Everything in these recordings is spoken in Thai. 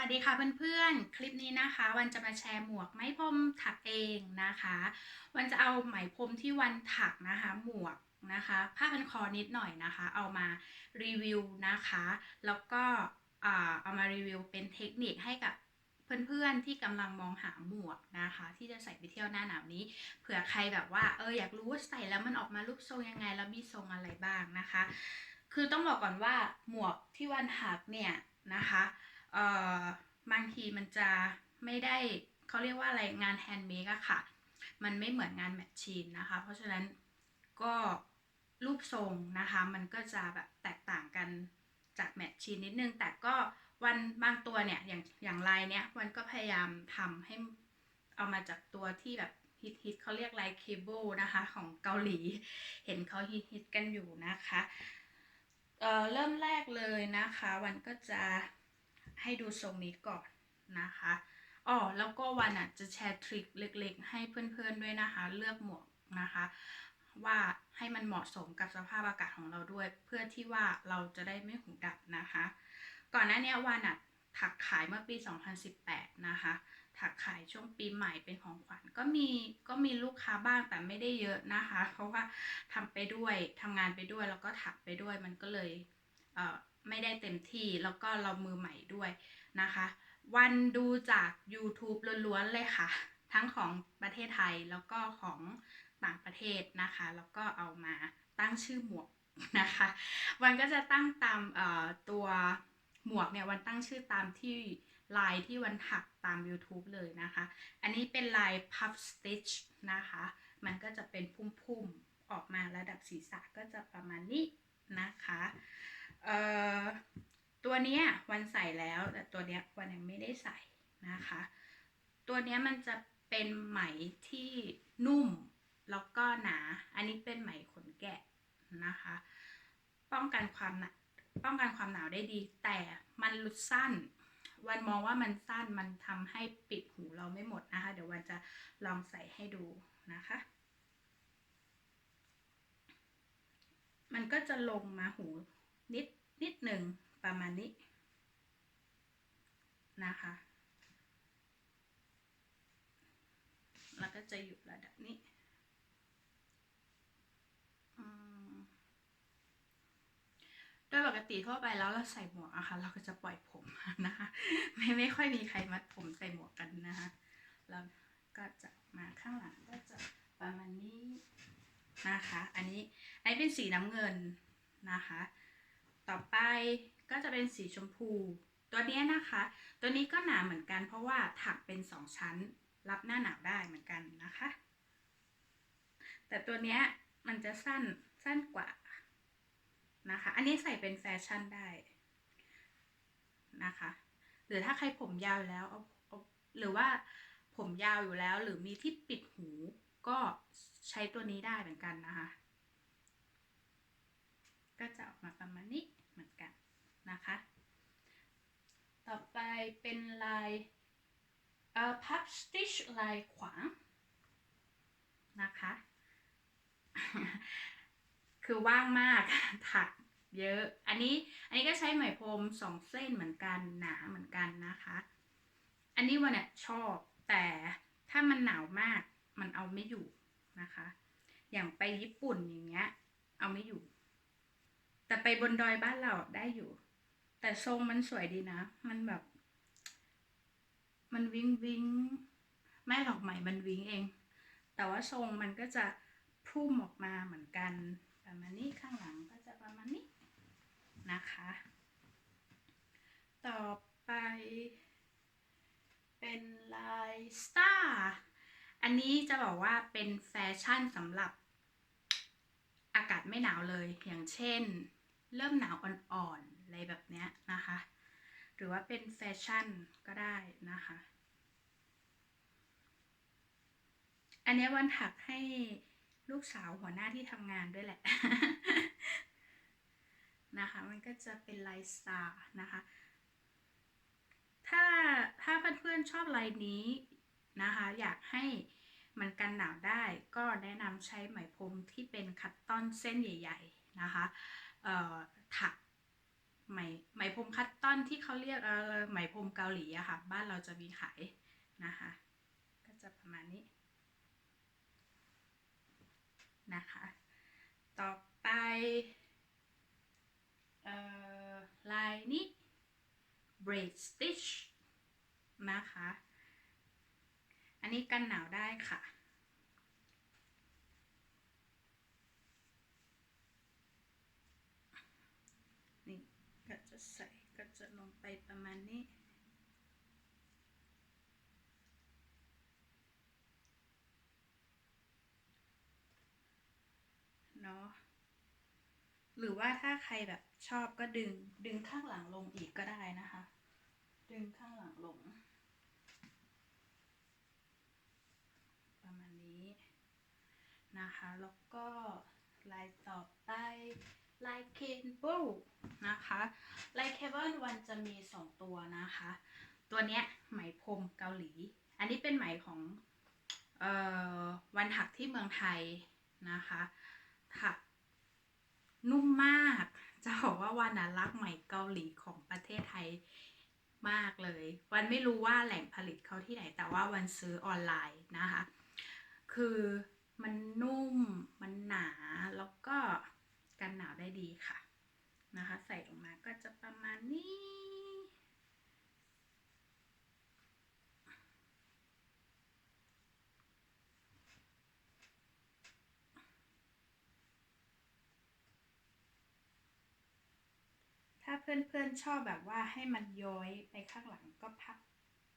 วัสดีค่ะเพื่อนๆ คลิปนี้นะคะ วันจะมาแชร์หมวกไหมพรมถักเองนะคะ วันจะเอาไหมพรมที่วันถักนะคะ หมวกนะคะผ้าพันคอนิดหน่อยนะคะ เอามารีวิวนะคะ แล้วก็เอามารีวิวเป็นเทคนิคให้กับเพื่อนๆ ที่กำลังมองหาหมวกนะคะ ที่จะใส่ไปเที่ยวหน้าหนาวนี้เผื่อใครแบบว่าเอออยากรู้ว่าใส่แล้วมันออกมารูปทรงยังไงแล้วมีทรงอะไรบ้างนะคะ คือต้องบอกก่อนว่าหมวกที่วันถักเนี่ยนะคะ บางทีมันจะไม่ได้เขาเรียกว่าอะไรงานแฮนด์เมดอะค่ะ มันไม่เหมือนงานแมชชีนนะคะ เพราะฉะนั้นก็รูปทรงนะคะ มันก็จะแบบแตกต่างกันจากแมชชีนนิดนึง แต่ก็วันบางตัวเนี่ยอย่างอย่างลายเนี้ยวันก็พยายามทำให้เอามาจากตัวที่แบบฮิตฮิตเขาเรียกลายเคเบิลนะคะ ของเกาหลี เห็นเขาฮิตฮิตกันอยู่นะคะเเริ่มแรกเลยนะคะ วันก็จะ ให้ดูทรงนี้ก่อนนะคะอ๋อแล้วก็วันอะจะแชร์ทริคเล็กๆ ให้เพื่อนๆด้วยนะคะ เลือกหมวกนะคะ ว่าให้มันเหมาะสมกับสภาพอากาศของเราด้วย เพื่อที่ว่าเราจะได้ไม่หูดับนะคะ ก่อนหน้านี้วันอะถักขายเมื่อปี 2018 นะคะ ถักขายช่วงปีใหม่เป็นของขวัญก็มีก็มีลูกค้าบ้างแต่ไม่ได้เยอะนะคะ เพราะว่าทำไปด้วยทำงานไปด้วยแล้วก็ถักไปด้วยมันก็เลยเออ ไม่ได้เต็มที่แล้วก็เรามือใหม่ด้วยนะคะ วันดูจาก YouTube ล้วนๆเลยค่ะ ทั้งของประเทศไทยแล้วก็ของต่างประเทศนะคะ แล้วก็เอามาตั้งชื่อหมวกนะคะ วันก็จะตั้งตามเอ่อตัวหมวกเนี่ยวันตั้งชื่อตามที่ลายที่วันถักตาม YouTube เลยนะคะ อันนี้เป็นลาย puff stitch นะคะ มันก็จะเป็นพุ่มๆออกมาระดับศีรษะก็จะประมาณนี้นะคะ เอ่อตัวเนี้ยวันใส่แล้วแต่ตัวเนี้ยวันยังไม่ได้ใส่นะคะ ตัวเนี้ยมันจะเป็นไหมที่นุ่มแล้วก็หนา อันนี้เป็นไหมขนแกะนะคะ ป้องกันความหนาป้องกันความหนาวได้ดี แต่มันลุดสั้น วันมองว่ามันสั้นมันทำให้ปิดหูเราไม่หมดนะคะ เดี๋ยววันจะลองใส่ให้ดูนะคะ มันก็จะลงมาหู นิดนิดหนึ่งประมาณนี้นะคะ แล้วก็จะอยู่ระดับนี้อืมโดยปกติทั่วไปแล้วเราใส่หมวกอะค่ะเราก็จะปล่อยผมนะคะไม่ไม่ค่อยมีใครมัดผมใส่หมวกกันนะคะแล้วก็จะมาข้างหลังก็จะประมาณนี้นะคะ อันนี้อันนี้เป็นสีน้ำเงินนะคะ ต่อไปก็จะเป็นสีชมพู ตัวเนี้ยนะคะ ตัวนี้ก็หนาเหมือนกัน เพราะว่าถักเป็นสองชั้น รับหน้าหนาวได้เหมือนกันนะคะ แต่ตัวเนี้ยมันจะสั้นสั้นกว่านะคะ อันนี้ใส่เป็นแฟชั่นได้นะคะ หรือถ้าใครผมยาวแล้วเอาเอาหรือว่าผมยาวอยู่แล้วหรือมีที่ปิดหูก็ใช้ตัวนี้ได้เหมือนกันนะคะ ก็จะออกมาประมาณนี้เหมือนกันนะคะ ต่อไปเป็นลายเอ่อพับสติชลายขวางนะคะ คือว่างมากถักเยอะ อันนี้อันนี้ก็ใช้ไหมพรมสองเส้นเหมือนกันหนาเหมือนกันนะคะ อันนี้วันเนี่ยชอบแต่ถ้ามันหนาวมากมันเอาไม่อยู่นะคะ อย่างไปญี่ปุ่นอย่างเงี้ย เอาไม่อยู่ แต่ไปบนดอยบ้านเราได้อยู่ แต่ทรงมันสวยดีนะ มันแบบ มันวิงวิงไม่หรอกไหม่มันวิงเอง แต่ว่าทรงมันก็จะพุ่มออกมาเหมือนกันประมาณนี้ข้างหลังก็จะประมาณนี้นะคะ ต่อไป เป็นลายสตาร์อันนี้จะบอกว่าเป็นแฟชั่นสำหรับอากาศไม่หนาวเลยอย่างเช่น เริ่มหนาวอ่อนๆอะไรแบบเนี้ยนะคะ หรือว่าเป็นแฟชั่นก็ได้นะคะ อันนี้วันถักให้ลูกสาวหัวหน้าที่ทำงานด้วยแหละนะคะ มันก็จะเป็นลายสตาร์นะคะ ถ้าถ้าเพื่อนๆชอบลายนี้นะคะ อยากให้มันกันหนาวได้ก็แนะนำใช้ไหมพรมที่เป็นคัตตอนเส้นใหญ่ ๆ นะคะ ถักไหมไหมพรมคัตตอนที่เขาเรียกไหมพรมเกาหลีอะค่ะ บ้านเราจะมีขายนะคะ ก็จะประมาณนี้นะคะ ต่อไปลายนี้ braid stitch นะคะ อันนี้กันหนาวได้ค่ะ นี่ก็จะ ใส่ก็จะลงไปประมาณนี้ เนาะหรือว่าถ้าใครแบบชอบก็ดึงดึงข้างหลังลงอีกก็ได้นะคะ ดึงข้างหลังลง ประมาณนี้นะคะ แล้วก็ลายต่อไป ลายเคเบิลนะคะลายเคเบิลวันจะมีสองตัวนะคะ ตัวเนี้ยไหมพรมเกาหลี อันนี้เป็นไหมของเอ่อวันถักที่เมืองไทยนะคะถักนุ่มมาก จะบอกว่าวันน่ะรักไหมเกาหลีของประเทศไทยมากเลย วันไม่รู้ว่าแหล่งผลิตเขาที่ไหน แต่ว่าวันซื้อออนไลน์นะคะ คือมันนุ่ม มันหนา แล้วก็ กันหนาวได้ดีค่ะนะคะ ใส่ลงมาก็จะประมาณนี้ ถ้าเพื่อนๆชอบแบบว่าให้มันย้อยไปข้างหลังก็พับ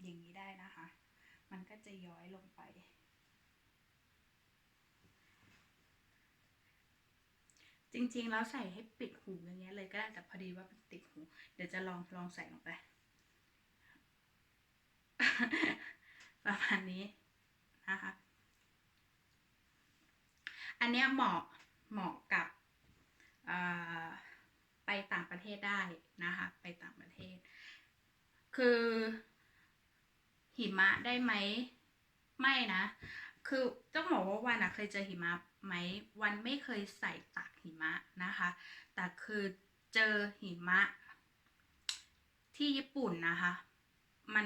อย่างนี้ได้นะคะ มันก็จะย้อยลงไป จริงๆแล้วใส่ให้ปิดหูอย่างเงี้ยเลยก็ได้แต่พอดีว่ามันติดหู เดี๋ยวจะลองลองใส่ลงไป ประมาณนี้นะคะ อันเนี้ยเหมาะเหมาะกับไปต่างประเทศได้นะคะ ไปต่างประเทศ คือหิมะได้ไหมไม่นะ คือต้องบอกว่าวันอะเคยเจอหิมะไหมวันไม่เคยใส่ตาก หิมะนะคะ แต่คือเจอหิมะ ที่ญี่ปุ่นนะคะ มัน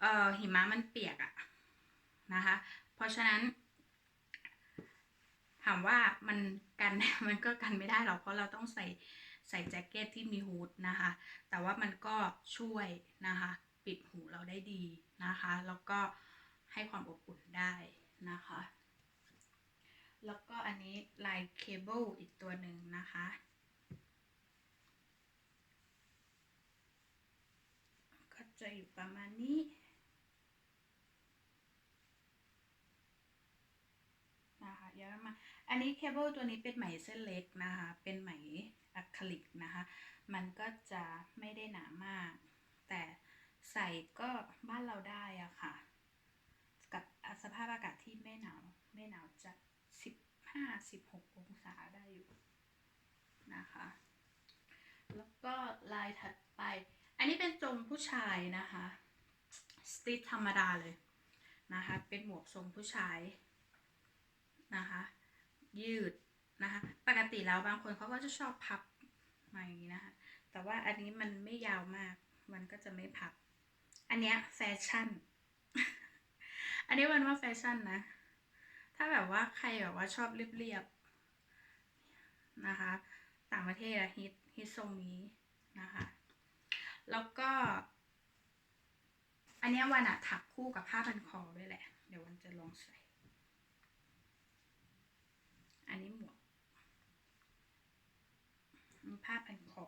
เอ่อหิมะมันเปียกอะนะคะ เพราะฉะนั้น ถามว่ามันกันมันก็กันไม่ได้หรอกเพราะเราต้องใส่ใส่แจ็คเก็ตที่มีฮูดนะคะ แต่ว่ามันก็ช่วยนะคะ ปิดหูเราได้ดีนะคะ แล้วก็ให้ความอบอุ่นได้นะคะ แล้วก็อันนี้ลายเคเบิลอีกตัวหนึ่งนะคะ ก็จะอยู่ประมาณนี้นะคะเดี๋ยมาอันนี้เคเบิลตัวนี้เป็นไหมเส้นเล็กนะคะ เป็นไหมอะคริลิกนะคะ มันก็จะไม่ได้หนามาก แต่ใส่ก็บ้านเราได้อะค่ะ กับสภาพอากาศที่ไม่หนาว ไม่หนาวจะ สิบห้าสิบหกองศาได้อยู่นะคะ แล้วก็ลายถัดไป อันนี้เป็นทรงผู้ชายนะคะสติธรรมดาเลยนะคะ เป็นหมวกทรงผู้ชายนะคะ ยืดนะคะ ปกติแล้วบางคนเขาก็จะชอบพับมาอย่างนี้นะคะ แต่ว่าอันนี้มันไม่ยาวมาก มันก็จะไม่พับ อันเนี้ยแฟชั่น อันนี้วันว่าแฟชั่นนะ ถ้าแบบว่าใครแบบว่าชอบเรียบๆนะคะ ต่างประเทศอะฮิตฮิตทรงนี้นะคะ แล้วก็ อันนี้วันอะถักคู่กับผ้าพันคอด้วยแหละ เดี๋ยววันจะลองใส่ อันนี้หมวกมีผ้าพันคอ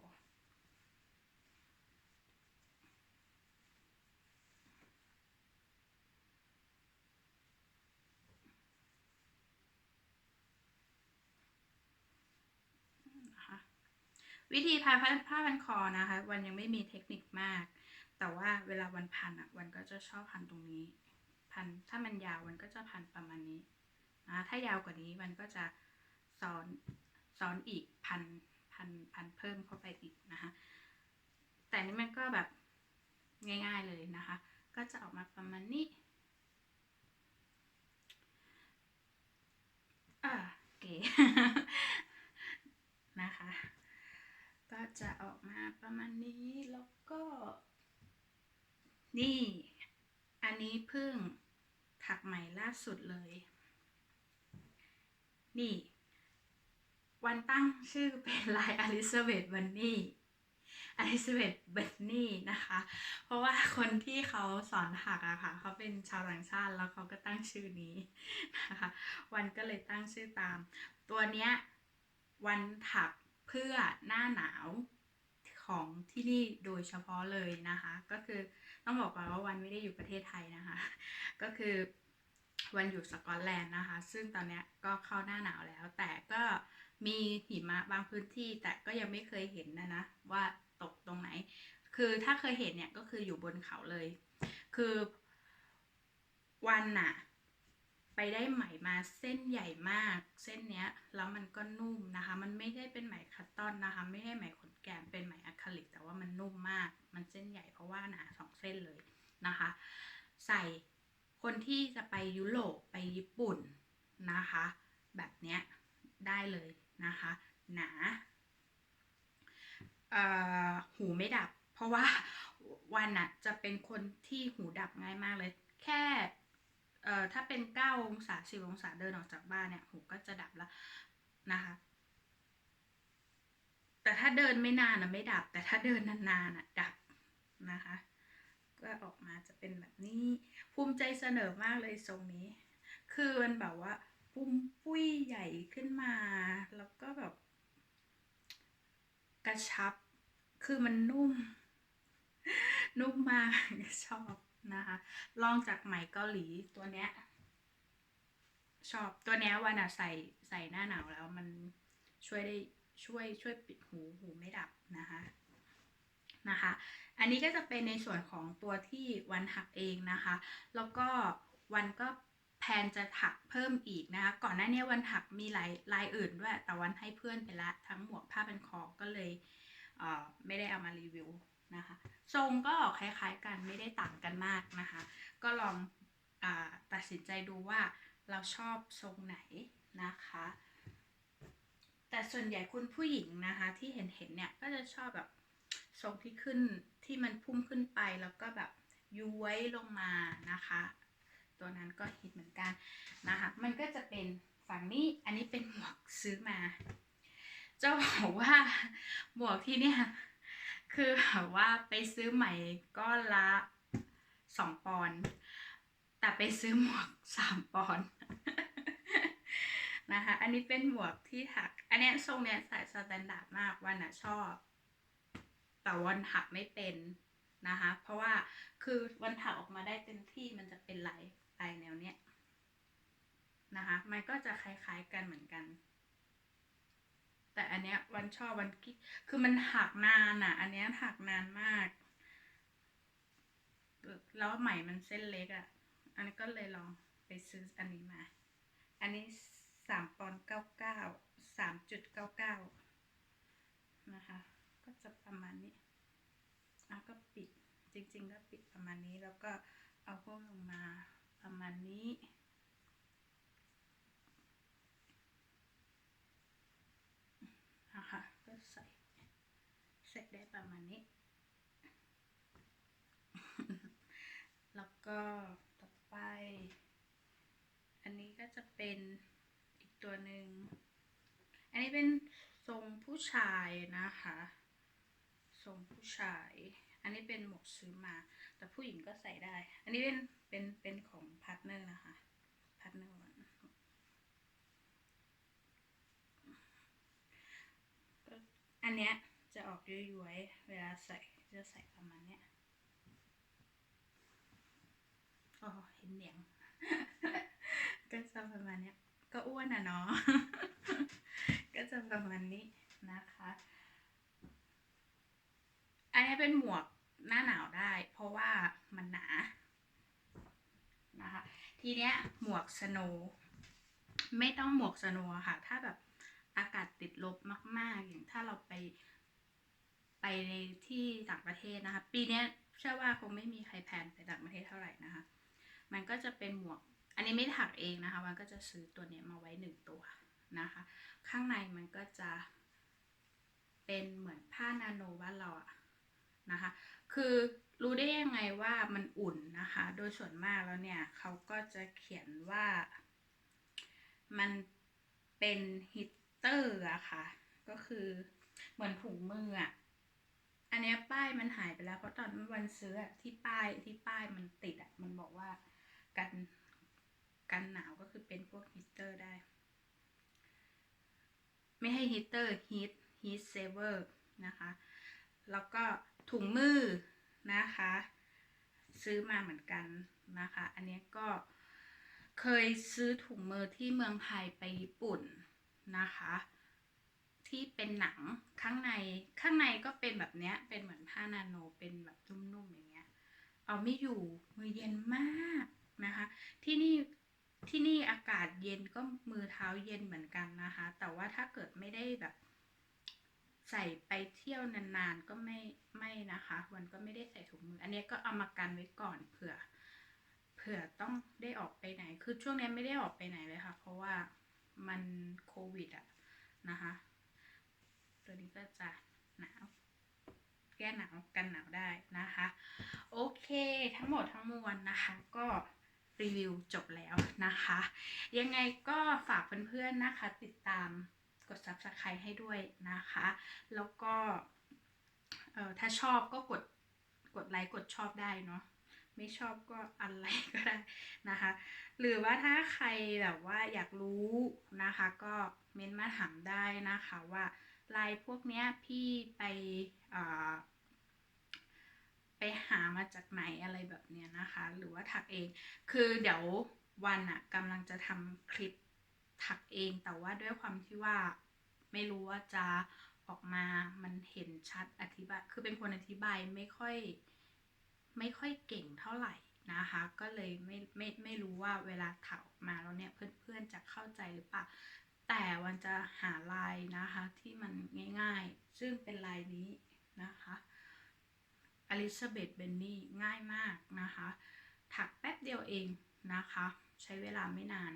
นะคะ วิธีพันผ้าพันคอนะคะวันยังไม่มีเทคนิคมาก แต่ว่าเวลาวันพันอะวันก็จะชอบพันตรงนี้ พันถ้ามันยาววันก็จะพันประมาณนี้นะถ้ายาวกว่านี้มันก็จะซ้อนซ้อนอีกพันพันพันเพิ่มเข้าไปอีกนะคะแต่นี่มันก็แบบง่าย ๆเลยนะคะ ก็จะออกมาประมาณนี้อ่าเก๋นะคะ จะออกมาประมาณนี้แล้วก็ นี่ อันนี้เพิ่งถักใหม่ล่าสุดเลย นี่ วันตั้งชื่อเป็นลายอลิซาเบธบันนี่อลิซาเบธบันนี่นะคะ เพราะว่าคนที่เขาสอนถักอะค่ะ เขาเป็นชาวต่างชาติแล้วเขาก็ตั้งชื่อนี้นะคะ วันก็เลยตั้งชื่อตาม ตัวเนี้ยวันถัก เพื่อหน้าหนาวของที่นี่โดยเฉพาะเลยนะคะ ก็คือต้องบอกก่อนว่าวันไม่ได้อยู่ประเทศไทยนะคะ ก็คือวันอยู่สกอตแลนด์นะคะ ซึ่งตอนนี้ก็เข้าหน้าหนาวแล้ว แต่ก็มีหิมะบางพื้นที่ แต่ก็ยังไม่เคยเห็นนะนะว่าตกตรงไหน คือถ้าเคยเห็นเนี่ยก็คืออยู่บนเขาเลย คือวันน่ะ ไปได้ไหมมาเส้นใหญ่มาก เส้นเนี้ยแล้วมันก็นุ่มนะคะ มันไม่ได้เป็นไหมคัตตอนนะคะ ไม่ใช่ไหมขนแกนเป็นไหมอะคริลิก แต่ว่ามันนุ่มมาก มันเส้นใหญ่เพราะว่าหนาสองเส้นเลยนะคะ ใส่คนที่จะไปยุโรปไปญี่ปุ่นนะคะ แบบเนี้ยได้เลยนะคะ หนาหูไม่ดับ เพราะว่าวันน่ะจะเป็นคนที่หูดับง่ายมากเลย แค่ เอ่อถ้าเป็น 9 องศา 10 องศาเดินออกจากบ้านเนี่ยหูก็จะดับล้วนะคะ แต่ถ้าเดินไม่นานนะไม่ดับ แต่ถ้าเดินนานๆน่ะดับนะคะ ก็ออกมาจะเป็นแบบนี้ ภูมิใจเสนอมากเลยทรงนี้ คือมันแบบว่าปุ้มปุ้ยใหญ่ขึ้นมา แล้วก็แบบ กระชับ คือมันนุ่ม นุ่มมากชอบ นะคะลองจากไหมเกาหลีตัวเนี้ยชอบตัวเนี้ยวันอะใส่ใส่หน้าหนาวแล้วมันช่วยได้ช่วยช่วยปิดหูหูไม่ดับนะคะนะคะ อันนี้ก็จะเป็นในส่วนของตัวที่วันถักเองนะคะ แล้วก็วันก็แพนจะถักเพิ่มอีกนะคะ ก่อนหน้านี้วันถักมีลายลายอื่นด้วย แต่วันให้เพื่อนไปละทั้งหมวกผ้าเป็นคอก็เลยเไม่ได้เอามารีวิว นะคะ ทรงก็คล้ายๆกันไม่ได้ต่างกันมากนะคะ ก็ลองอตัดสินใจดูว่าเราชอบทรงไหนนะคะ แต่ส่วนใหญ่คุณผู้หญิงนะคะ ที่เห็นเห็นๆเนี่ยก็จะชอบแบบทรงที่ขึ้นที่มันพุ่งขึ้นไปแล้วก็แบบย้วยลงมานะคะ ตัวนั้นก็ฮิตเหมือนกันนะคะ มันก็จะเป็นฝั่งนี้อันนี้เป็นหมวกซื้อมา จะบอกว่าหมวกที่เนี่ย คือแบบว่าไปซื้อใหม่ก้อนละสองปอนด์แต่ไปซื้อหมวกสามปอนด์นะคะ อันนี้เป็นหมวกที่ถัก อันนี้ทรงเนี้ยใส่สแตนดาร์ดมากวันน่ะชอบ แต่วันถักไม่เป็นนะคะ เพราะว่าคือวันถักออกมาได้เต็มที่มันจะเป็นลายลายแนวเนี้ยนะคะ มันก็จะคล้ายๆกันเหมือนกัน แต่อันเนี้ยวันชอบวันคิดคือมันหักนานอะ อันเนี้ยหักนานมาก แล้วไหมมันเส้นเล็กอะ อันนี้ก็เลยลองไปซื้ออันนี้มา อันนี้สามปอนเก้าเก้าสามจุดเก้าเก้านะคะ ก็จะประมาณนี้อะก็ปิดจริง ๆ ก็ปิดประมาณนี้แล้วก็เอาพวกลงมาประมาณนี้ นะคะก็ใส่ ใส่ได้ประมาณนี้ แล้วก็ต่อไป อันนี้ก็จะเป็นอีกตัวหนึ่ง อันนี้เป็นทรงผู้ชายนะคะ ทรงผู้ชาย อันนี้เป็นหมวกซื้อมา แต่ผู้หญิงก็ใส่ได้ อันนี้เป็น เป็น เป็นของพาร์ทเนอร์นะคะพาร์ทเนอร์อันเนี้ย จะออกย้วยๆ เวลาใส่จะใส่ประมาณเนี้ยอ๋อเห็นเหนียง ก็จะประมาณเนี้ย ก็อ้วนอะเนาะ ก็จะประมาณนี้นะคะ อันนี้เป็นหมวกหน้าหนาวได้ เพราะว่ามันหนา นะคะ ทีเนี้ยหมวกสโนไม่ต้องหมวกสโนค่ะ ถ้าแบบอากาศติดลบมาก ๆ อย่างถ้าเราไป ไปในที่ต่างประเทศนะคะ ปีนี้เชื่อว่าคงไม่มีใครแพนไปต่างประเทศเท่าไหร่นะคะ มันก็จะเป็นหมวก อันนี้ไม่ถักเองนะคะ มันก็จะซื้อตัวนี้มาไว้หนึ่งตัวนะคะ ข้างในมันก็จะ เป็นเหมือนผ้านาโนบ้านเราอะนะคะ คือรู้ได้ยังไงว่ามันอุ่นนะคะ โดยส่วนมากแล้วเนี่ยเขาก็จะเขียนว่ามันเป็นฮีตเตอร์อะค่ะ ก็คือเหมือนถุงมืออะ อันนี้ป้ายมันหายไปแล้ว เพราะตอนวันซื้อที่ป้ายที่ป้ายมันติดอะ มันบอกว่ากันกันหนาวก็คือเป็นพวกฮีเตอร์ได้ ไม่ให้ฮีเตอร์ฮีทฮีทเซเวอร์นะคะ แล้วก็ถุงมือนะคะ ซื้อมาเหมือนกันนะคะ อันนี้ก็เคยซื้อถุงมือที่เมืองไทยไปญี่ปุ่นนะคะ ที่เป็นหนังข้างในข้างในก็เป็นแบบเนี้ย เป็นเหมือนผ้านาโนเป็นแบบนุ่มๆอย่างเงี้ย เอาไม่อยู่มือเย็นมากนะคะ ที่นี่ที่นี่อากาศเย็นก็มือเท้าเย็นเหมือนกันนะคะ แต่ว่าถ้าเกิดไม่ได้แบบ ใส่ไปเที่ยวนานๆก็ไม่ไม่นะคะวันก็ไม่ได้ใส่ถุงมือ อันนี้ก็เอามากันไว้ก่อนเผื่อ เผื่อต้องได้ออกไปไหน คือช่วงนี้ไม่ได้ออกไปไหนเลยค่ะ เพราะว่ามันโควิดอะนะคะ ตัวนี้ก็จะหนาว แก้หนาวกันหนาวได้นะคะ โอเคทั้งหมดทั้งมวลนะคะก็รีวิวจบแล้วนะคะ ยังไงก็ฝากเพื่อนๆนะคะ ติดตามกด subscribe ให้ด้วยนะคะ แล้วก็ถ้าชอบก็กดกดไลค์กดชอบได้เนาะไม่ชอบก็อะไรก็ได้นะคะ หรือว่าถ้าใครแบบว่าอยากรู้นะคะ ก็เม้นมาถามได้นะคะว่า ลายพวกเนี้ยพี่ไปไปหามาจากไหนอะไรแบบเนี้ยนะคะ หรือว่าถักเอง คือเดี๋ยววันอะกำลังจะทำคลิปถักเอง แต่ว่าด้วยความที่ว่าไม่รู้ว่าจะออกมามันเห็นชัดอธิบาย คือเป็นคนอธิบายไม่ค่อยไม่ค่อยเก่งเท่าไหร่นะคะ ก็เลยไม่ไม่ไม่รู้ว่าเวลาถักออกมาแล้วเนี่ยเพื่อนๆจะเข้าใจหรือเปล่า แต่วันจะหาลายนะคะที่มันง่ายๆ ซึ่งเป็นลายนี้นะคะอลิซาเบธเบนนี่ง่ายมากนะคะ ถักแป๊บเดียวเองนะคะ ใช้เวลาไม่นาน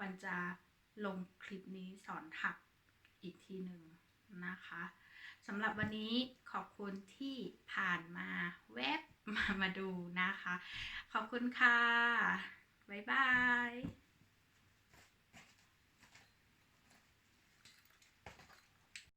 วันจะลงคลิปนี้สอนถักอีกทีหนึ่งนะคะสำหรับวันนี้ขอบคุณที่ผ่านมาแวบมามาดูนะคะ ขอบคุณค่ะ บ๊ายบาย